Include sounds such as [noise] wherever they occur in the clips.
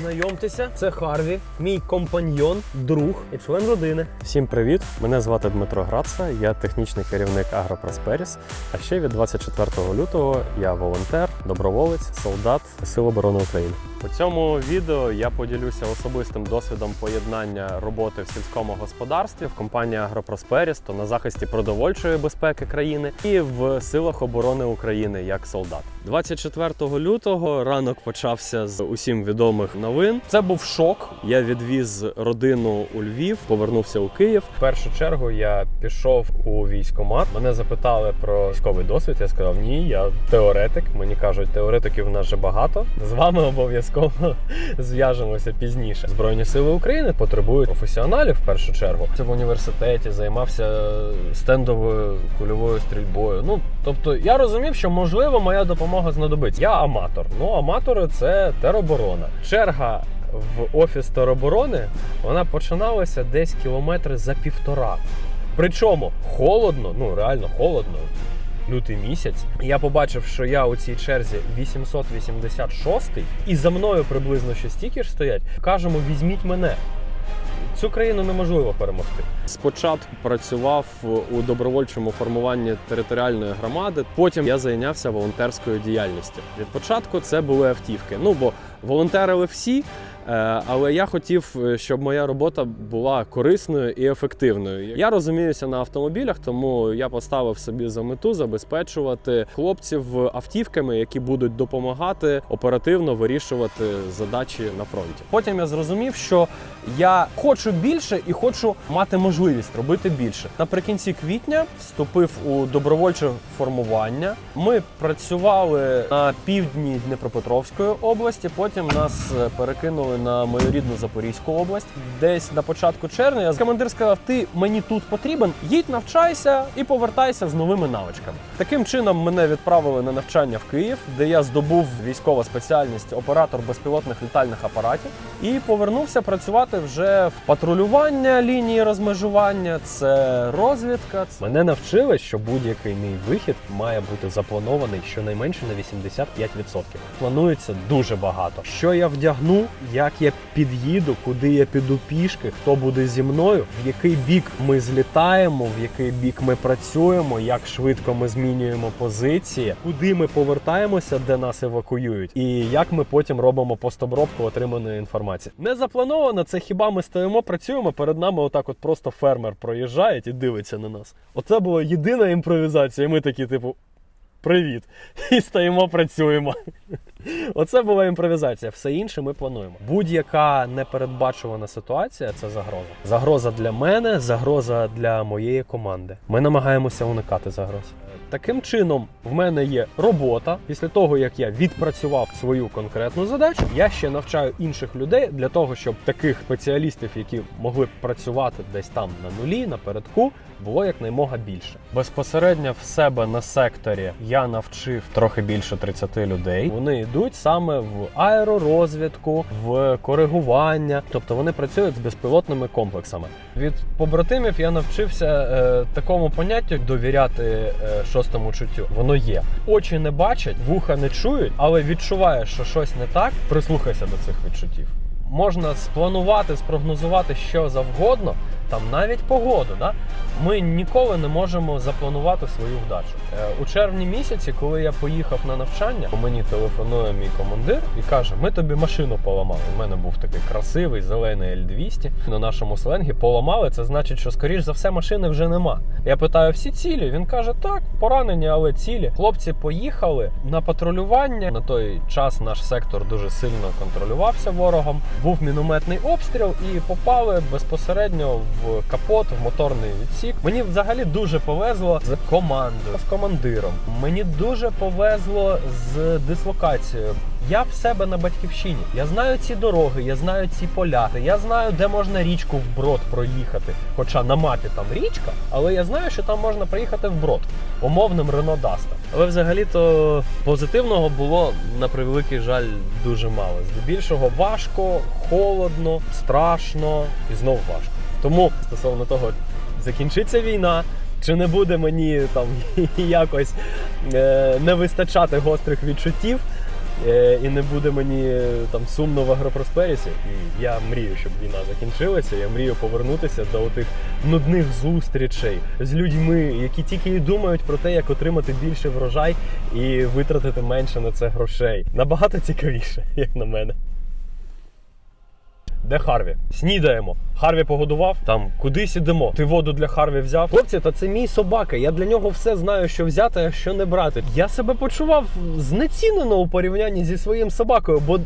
Знайомтеся, це Харві, мій компаньйон, друг і член родини. Всім привіт! Мене звати Дмитро Граца, я технічний керівник Агропросперіс. А ще від 24 лютого я волонтер, доброволець, солдат Сил оборони України. У цьому відео я поділюся особистим досвідом поєднання роботи в сільському господарстві в компанії Агропросперіс, то на захисті продовольчої безпеки країни і в силах оборони України як солдат. 24 лютого ранок почався з усім відомих новин. Це був шок. Я відвіз родину у Львів, повернувся у Київ. В першу чергу я пішов у військкомат. Мене запитали про військовий досвід. Я сказав, ні, я теоретик. Мені кажуть, теоретиків в нас вже багато. З вами обов'язково зв'яжемося пізніше. Збройні сили України потребують професіоналів в першу чергу. Це в університеті займався стендовою кульовою стрільбою. Ну тобто, я розумів, що можливо моя допомога знадобиться. Я аматор. Ну аматори це тероборона. Черга в офіс тероборони вона починалася десь кілометри за півтора. Причому холодно, ну реально холодно. Лютий місяць. Я побачив, що я у цій черзі 886 і за мною приблизно ще стільки ж стоять. Кажемо, візьміть мене. Цю країну неможливо перемогти. Спочатку працював у добровольчому формуванні територіальної громади. Потім я зайнявся волонтерською діяльністю. Від початку це були автівки. Ну бо волонтерили всі. Е, Але я хотів, е, щоб моя робота була корисною і ефективною. Я розуміюся на автомобілях, тому я поставив собі за мету забезпечувати хлопців автівками, які будуть допомагати оперативно вирішувати задачі на фронті. Потім я зрозумів, що я хочу більше і хочу мати можливість робити більше. Наприкінці квітня вступив у добровольче формування. Ми працювали на півдні Дніпропетровської області. Потім нас е, перекинули на мою рідну Запорізьку область. Десь на початку червня я командир сказав: ти мені тут потрібен, їдь навчайся і повертайся з новими навичками. Таким чином мене відправили на навчання в Київ, де я здобув військова спеціальність оператор безпілотних літальних апаратів і повернувся працювати вже в патрулювання лінії розмежування. Це розвідка. Мене навчили, що будь-який мій вихід має бути запланований щонайменше на 85%. Планується дуже багато. Що я вдягну, як я під'їду, куди я піду пішки, хто буде зі мною, в який бік ми злітаємо, в який бік ми працюємо, як швидко ми змінюємо позиції, куди ми повертаємося, де нас евакуюють, і як ми потім робимо постобробку отриманої інформації. Не заплановано, це хіба ми стоїмо, працюємо. Перед нами отак, от просто фермер проїжджає і дивиться на нас. Оце була єдина імпровізація. і Ми такі, типу. Привіт! І стоїмо, працюємо. Оце була імпровізація. Все інше ми плануємо. Будь-яка непередбачувана ситуація це загроза. Загроза для мене, загроза для моєї команди. Ми намагаємося уникати загроз. Таким чином, в мене є робота. Після того, як я відпрацював свою конкретну задачу, я ще навчаю інших людей для того, щоб таких спеціалістів, які могли б працювати десь там на нулі, напередку, було якнаймога більше. Безпосередньо в себе на секторі я навчив трохи більше 30 людей. Вони йдуть саме в аеророзвідку, в коригування, тобто вони працюють з безпілотними комплексами. Від побратимів я навчився е, такому поняттю довіряти е, шостому чуттю. Воно є. Очі не бачать, вуха не чують, але відчуваєш, що щось не так. Прислухайся до цих відчуттів. Можна спланувати, спрогнозувати що завгодно, там навіть погоду. Да? Ми ніколи не можемо запланувати свою вдачу. Е, у червні місяці, коли я поїхав на навчання, мені телефонує мій командир і каже: Ми тобі машину поламали. У мене був такий красивий зелений L200. На нашому сленгі поламали. Це значить, що скоріш за все машини вже нема. Я питаю, всі цілі. Він каже: так, поранені, але цілі. Хлопці поїхали на патрулювання. На той час наш сектор дуже сильно контролювався ворогом. Був мінометний обстріл і попали безпосередньо в капот, в моторний відсік. Мені взагалі дуже повезло з командою, з командиром. Мені дуже повезло з дислокацією. Я в себе на батьківщині. Я знаю ці дороги, я знаю ці поля. Я знаю, де можна річку вброд проїхати. Хоча на мапі там річка, але я знаю, що там можна проїхати вброд умовним Рено Даста. Але взагалі-то позитивного було на превеликий жаль дуже мало. Здебільшого важко, холодно, страшно і знов важко. Тому стосовно того, закінчиться війна. Чи не буде мені там [laughs] якось е, не вистачати гострих відчуттів? Е, і не буде мені е, там сумно в агропросперісі. І я мрію, щоб війна закінчилася. Я мрію повернутися до тих нудних зустрічей з людьми, які тільки і думають про те, як отримати більше врожай і витратити менше на це грошей. Набагато цікавіше, як на мене. Де Харві? Снідаємо. Харві погодував. Там кудись ідемо. Ти воду для Харві взяв. Хлопці, та це мій собака. Я для нього все знаю, що взяти, а що не брати. Я себе почував знецінено у порівнянні зі своїм собакою, бо.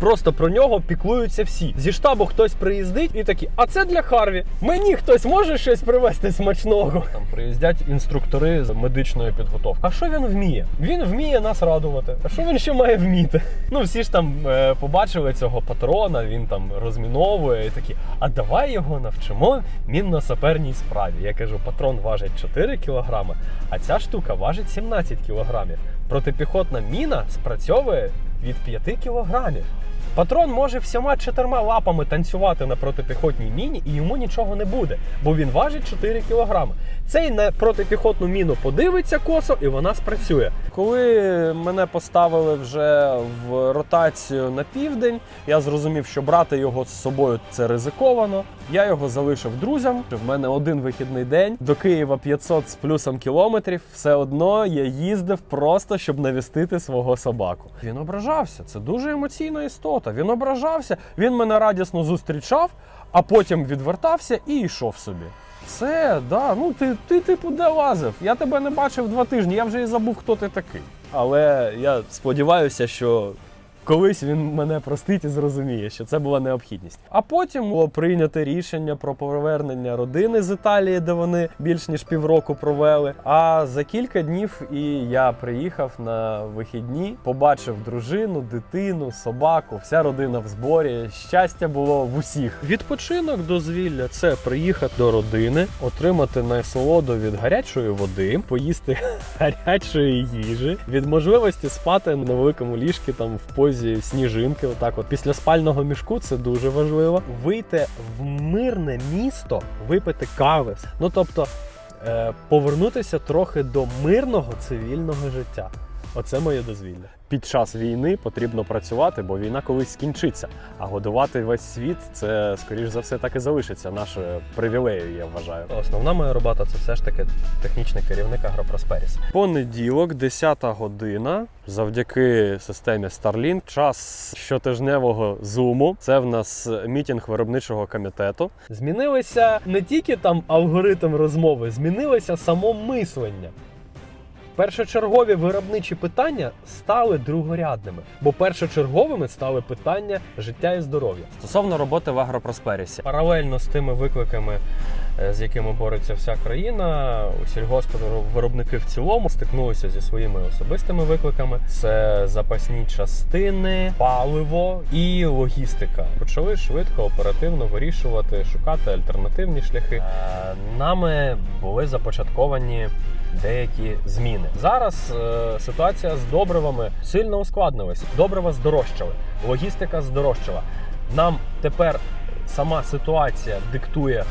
Просто про нього піклуються всі. Зі штабу хтось приїздить і такі, а це для Харві. Мені хтось може щось привезти смачного. Там приїздять інструктори з медичної підготовки. А що він вміє? Він вміє нас радувати. А що він ще має вміти? Ну всі ж там е, побачили цього патрона, він там розміновує і такі. А давай його навчимо мінно-саперній справі. Я кажу, патрон важить 4 кілограми, а ця штука важить 17 кілограмів. Протипіхотна міна спрацьовує від 5 кілограмів. Патрон може всіма чотирма лапами танцювати на протипіхотній міні, і йому нічого не буде, бо він важить 4 кілограми. Цей на протипіхотну міну подивиться косо, і вона спрацює. Коли мене поставили вже в ротацію на південь, я зрозумів, що брати його з собою це ризиковано. Я його залишив друзям. В мене один вихідний день до Києва 500 з плюсом кілометрів. Все одно я їздив просто, щоб навістити свого собаку. Він ображався. Це дуже емоційна істота. Він ображався, він мене радісно зустрічав, а потім відвертався і йшов собі. Все, да, ну ти, ти типу де лазив? Я тебе не бачив два тижні, я вже і забув, хто ти такий. Але я сподіваюся, що колись він мене простить і зрозуміє, що це була необхідність. А потім було прийнято рішення про повернення родини з Італії, де вони більш ніж півроку провели. А за кілька днів і я приїхав на вихідні, побачив дружину, дитину, собаку, вся родина в зборі. Щастя було в усіх. Відпочинок дозвілля це приїхати до родини, отримати насолоду від гарячої води, поїсти [laughs] гарячої їжі, від можливості спати на великому ліжку там в позі сніжинки. Отак, от після спального мішку це дуже важливо. Вийти в мирне місто, випити кави. Ну тобто е, повернутися трохи до мирного цивільного життя. Оце моє дозвілля. Під час війни потрібно працювати, бо війна колись скінчиться. А годувати весь світ це, скоріш за все, так і залишиться нашою привілеєю, я вважаю. Основна моя робота це все ж таки технічний керівник Агропросперіс. Понеділок, 10 година, завдяки системі Starlink, час щотижневого зуму. Це в нас мітінг виробничого комітету. Змінилися не тільки там алгоритм розмови, змінилося само мислення. Першочергові виробничі питання стали другорядними, бо першочерговими стали питання життя і здоров'я. Стосовно роботи в Агропросперісі. Паралельно з тими викликами, е, з якими бореться вся країна, сільгоспвиробники в цілому стикнулися зі своїми особистими викликами: це запасні частини, паливо і логістика. Почали швидко, оперативно вирішувати, шукати альтернативні шляхи. Е, Нами були започатковані. Деякі зміни зараз е, ситуація з добривами сильно ускладнилася. Добрива здорожчали, логістика здорожчала. Нам тепер сама ситуація диктує,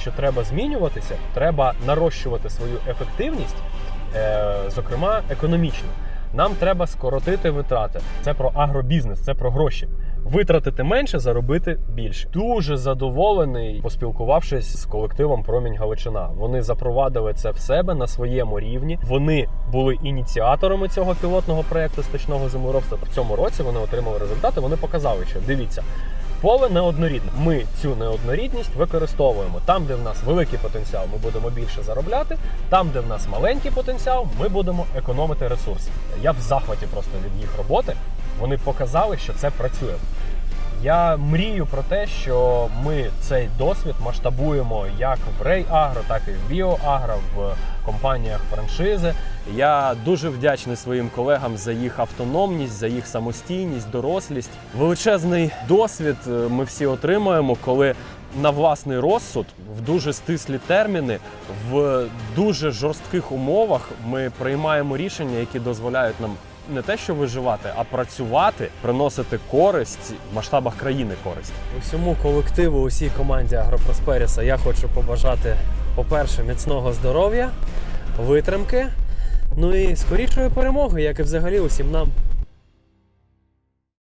що треба змінюватися, треба нарощувати свою ефективність, е, зокрема економічно. Нам треба скоротити витрати. Це про агробізнес, це про гроші. Витратити менше, заробити більше. Дуже задоволений, поспілкувавшись з колективом Промінь Галичина. Вони запровадили це в себе на своєму рівні. Вони були ініціаторами цього пілотного проекту стачного землеробства. В цьому році вони отримали результати. Вони показали, що дивіться. Поле неоднорідне. Ми цю неоднорідність використовуємо. Там, де в нас великий потенціал, ми будемо більше заробляти. Там, де в нас маленький потенціал, ми будемо економити ресурси. Я в захваті просто від їх роботи. Вони показали, що це працює. Я мрію про те, що ми цей досвід масштабуємо як в Рейагро, так і в Біоагро, в компаніях франшизи. Я дуже вдячний своїм колегам за їх автономність, за їх самостійність, дорослість. Величезний досвід е, ми всі отримуємо, коли на власний розсуд в дуже стислі терміни, в дуже жорстких умовах ми приймаємо рішення, які дозволяють нам не те, що виживати, а працювати, приносити користь в масштабах країни користь. Усьому колективу, усій команді Агропросперіса я хочу побажати, по-перше, міцного здоров'я, витримки, ну і скорішої перемоги, як і взагалі усім нам.